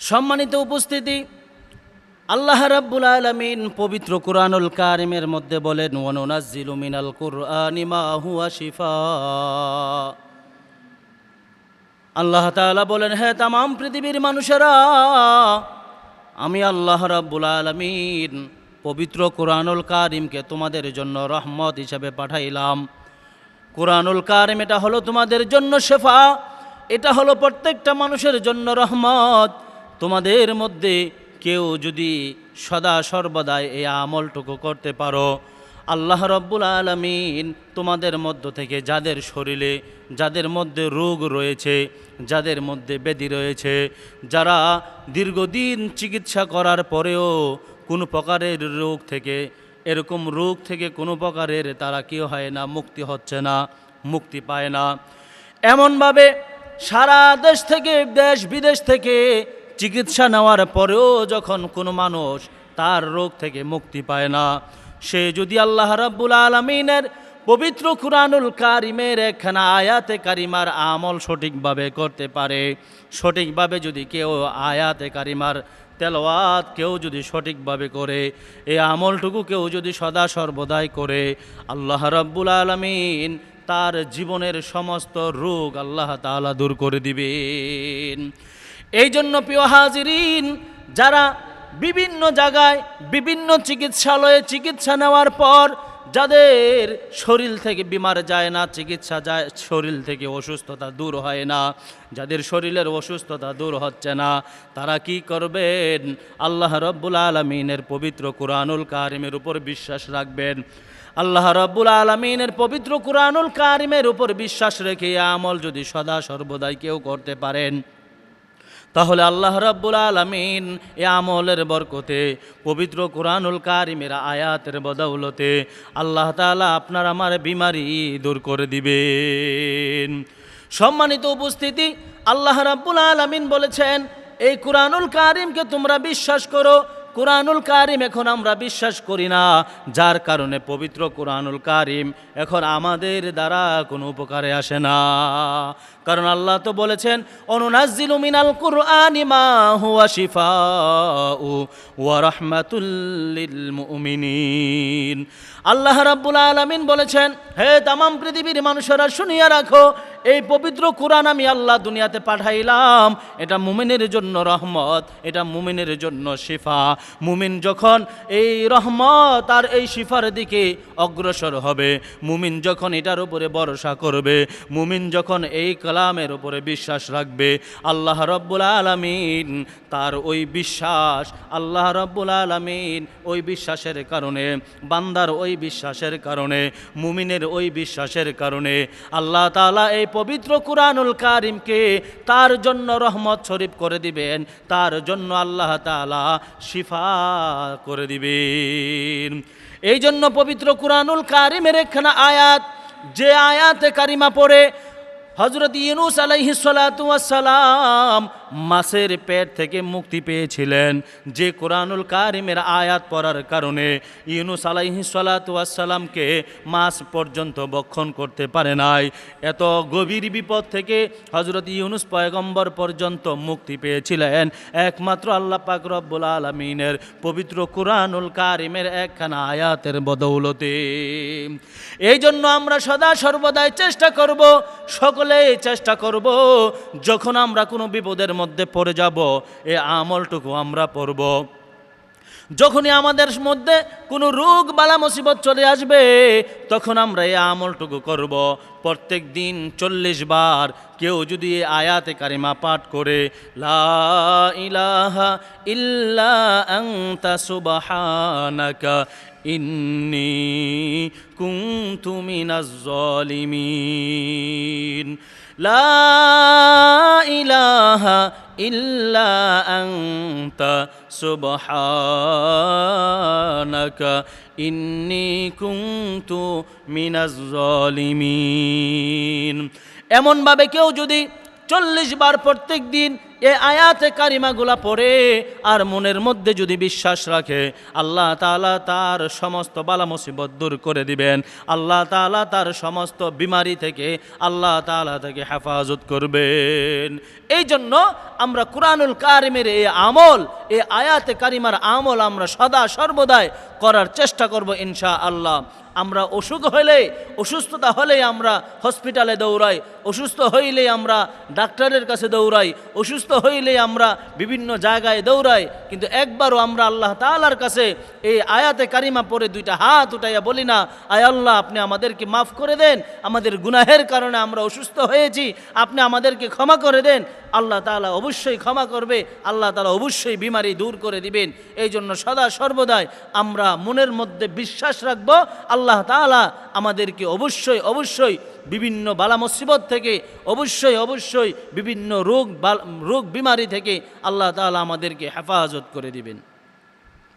সম্মানিত উপস্থিতি, আল্লাহ রাব্বুল আলামিন পবিত্র কুরআনুল কারিমের মধ্যে বলেন, ওয়ানুনাজ্জিলু মিনাল কুরআনি মা হুয়া শিফা। আল্লাহ তাআলা বলেন, হে তাম পৃথিবীর মানুষেরা, আমি আল্লাহ রাব্বুল আলামিন পবিত্র কুরআনুল কারিমকে তোমাদের জন্য রহমত হিসাবে পাঠাইলাম। কোরআনুল কারিম এটা হলো তোমাদের জন্য শেফা, এটা হলো প্রত্যেকটা মানুষের জন্য রহমত। তোমাদের মধ্যে কেউ যদি সদা সর্বদাই এই আমলটুকু করতে পারো, আল্লাহ রব্বুল আলমিন তোমাদের মধ্য থেকে যাদের শরীরে, যাদের মধ্যে রোগ রয়েছে, যাদের মধ্যে ব্যাধি রয়েছে, যারা দীর্ঘদিন চিকিৎসা করার পরেও কোনো প্রকারের রোগ থেকে, এরকম রোগ থেকে কোনো প্রকারের তারা কি হয় না, মুক্তি হচ্ছে না, মুক্তি পায় না। এমনভাবে সারা দেশ থেকে, দেশ বিদেশ থেকে চিকিৎসা নেওয়ার পরেও যখন কোনো মানুষ তার রোগ থেকে মুক্তি পায় না, সে যদি আল্লাহ রাব্বুল আলমিনের পবিত্র কুরআনুল কারিমের একখানা আয়াতে কারিমার আমল সঠিকভাবে করতে পারে, সঠিকভাবে যদি কেউ আয়াতে কারিমার তেলাওয়াত কেউ যদি সঠিকভাবে করে এই আমলটুকু কেউ যদি সদা সর্বদাই করে, আল্লাহ রাব্বুল আলমিন তার জীবনের সমস্ত রোগ আল্লাহ তাআলা দূর করে দিবেন। এই জন্য প্রিয় হাজিরিন, যারা বিভিন্ন জায়গায়, বিভিন্ন চিকিৎসালয়ে চিকিৎসা নেওয়ার পর যাদের শরীর থেকে বিমার যায় না, চিকিৎসা যায়, শরীর থেকে অসুস্থতা দূর হয় না, যাদের শরীরের অসুস্থতা দূর হচ্ছে না, তারা কি করবেন? আল্লাহ রব্বুল আলমিনের পবিত্র কোরআনুল কারিমের উপর বিশ্বাস রাখবেন। আল্লাহ রব্বুল আলমিনের পবিত্র কোরআনুল কারিমের উপর বিশ্বাস রেখে আমল যদি সদা সর্বদাই কেউ করতে পারেন তাহলে আল্লাহ রাব্বুল আলমিন এ আমলের বরকতে, পবিত্র কোরআনুল কারিমের আয়াতের বদৌলতে আল্লাহ তালা আপনার আমার বিমারি দূর করে দিবেন। সম্মানিত উপস্থিতি, আল্লাহ রাব্বুল আলমিন বলেছেন, এই কোরআনুল কারিমকে তোমরা বিশ্বাস করো কোরআনুল কারিম এখন আমরা বিশ্বাস করি না, যার কারণে পবিত্র কোরআনুল কারিম এখন আমাদের দ্বারা কোনো উপকারে আসে না। কারণ আল্লাহ তো বলেছেন, অনুনাজ্জিলু মিনাল কুরআনি মা হুয়া শিফাউ ওয়া রাহমাতুল আল্লাহ রাব্বুল আলামিন বলেছেন, হে তামাম পৃথিবীর মানুষেরা শুনিয়া রাখো এই পবিত্র কোরআন আমি আল্লাহ দুনিয়াতে পাঠাইলাম। এটা মুমিনের জন্য রহমত, এটা মুমিনের জন্য শিফা। মুমিন যখন এই রহমত আর এই শিফার দিকে অগ্রসর হবে, মুমিন যখন এটার উপরে ভরসা করবে, মুমিন যখন এই কালামের উপরে বিশ্বাস রাখবে, আল্লাহ রব্বুল আলমিন তার ওই বিশ্বাস, আল্লাহ রব্বুল আলমিন ওই বিশ্বাসের কারণে, বান্দার ওই বিশ্বাসের কারণে, মুমিনের ওই বিশ্বাসের কারণে, আল্লাহ তাআলা এই পবিত্র কুরআনুল কারিমকে তার জন্য রহমত শরীফ করে দিবেন, তার জন্য আল্লাহ তালা শিফা করে দিবেন। এই জন্য পবিত্র কুরআনুল কারিমের একখানা আয়াত, যে আয়াতে কারিমা পড়ে হজরত ইউনুস আলাইহি সালাম মাছের পেট থেকে মুক্তি পেয়েছিলেন। যে কোরআনুল কারিমের আয়াত পড়ার কারণে ইউনুস আলাইহি সালামকে মাছ পর্যন্ত বক্ষণ করতে পারে নাই। এত গভীর বিপদ থেকে হজরত ইউনুস পয়গম্বর পর্যন্ত মুক্তি পেয়েছিলেন। একমাত্র আল্লাহ পাক রব্বুল আলমিনের পবিত্র কোরআনুল কারিমের একখানা আয়াতের বদৌলতে। এই জন্য আমরা সদা সর্বদাই চেষ্টা করব সকলে চেষ্টা করব, যখন আমরা কোনো বিপদের মধ্যে পড়ে যাব, এ আমলটুকু আমরা পড়ব। যখনই আমাদের মধ্যে কোনো রোগ, বালা, মুসিবত চলে আসবে, তখন আমরা এই আমলটুকু করব। প্রত্যেক দিন চল্লিশ বার কেউ যদি আয়াতে কারিমা পাঠ করে, লা ইলাহা ইল্লা ইন্নি কুনতু মিনাজ জালিমিন লা ইলাহা ইল্লা আনতা সুবহানাকা ইন্নি কুনতু মিনাজ জালিমিন এমনভাবে কেউ যদি চল্লিশ বার প্রত্যেক দিন এ আয়াতে কারিমাগুলা পড়ে আর মনের মধ্যে যদি বিশ্বাস রাখে, আল্লাহ তাআলা তার সমস্ত বালা মুসিবত দূর করে দিবেন। আল্লাহ তাআলা তার সমস্ত বিমারি থেকে, আল্লাহ তাআলা থেকে হেফাজত করবেন। এই জন্য আমরা কোরআনুল কারিমের এই আমল, এই আয়াতে কারিমার আমল আমরা সদা সর্বদাই করার চেষ্টা করব ইনশা আল্লাহ আমরা অসুখ হলে অসুস্থতা হলেই আমরা হসপিটালে দৌড়াই, অসুস্থ হইলেই আমরা ডাক্তারের কাছে দৌড়াই, অসুস্থ হইলেই আমরা বিভিন্ন জায়গায় দৌড়াই, কিন্তু একবারও আমরা আল্লাহ তাআলার কাছে এই আয়াতে কারিমা পরে দুইটা হাত উঠাইয়া বলি না, আয় আল্লাহ, আপনি আমাদেরকে মাফ করে দেন, আমাদের গুনাহের কারণে আমরা অসুস্থ হয়েছি, আপনি আমাদেরকে ক্ষমা করে দেন। আল্লাহ তাআলা অবশ্যই ক্ষমা করবে, আল্লাহ তালা অবশ্যই বিমারি দূর করে দিবেন। এই জন্য সদা সর্বদাই আমরা মনের মধ্যে বিশ্বাস রাখব, আল্লাহ তাআলা আমাদেরকে অবশ্যই অবশ্যই বিভিন্ন বালা মুসিবত থেকে অবশ্যই অবশ্যই বিভিন্ন রোগ, বাল- রোগ বিমারি থেকে আল্লাহ তালা আমাদেরকে হেফাজত করে দিবেন।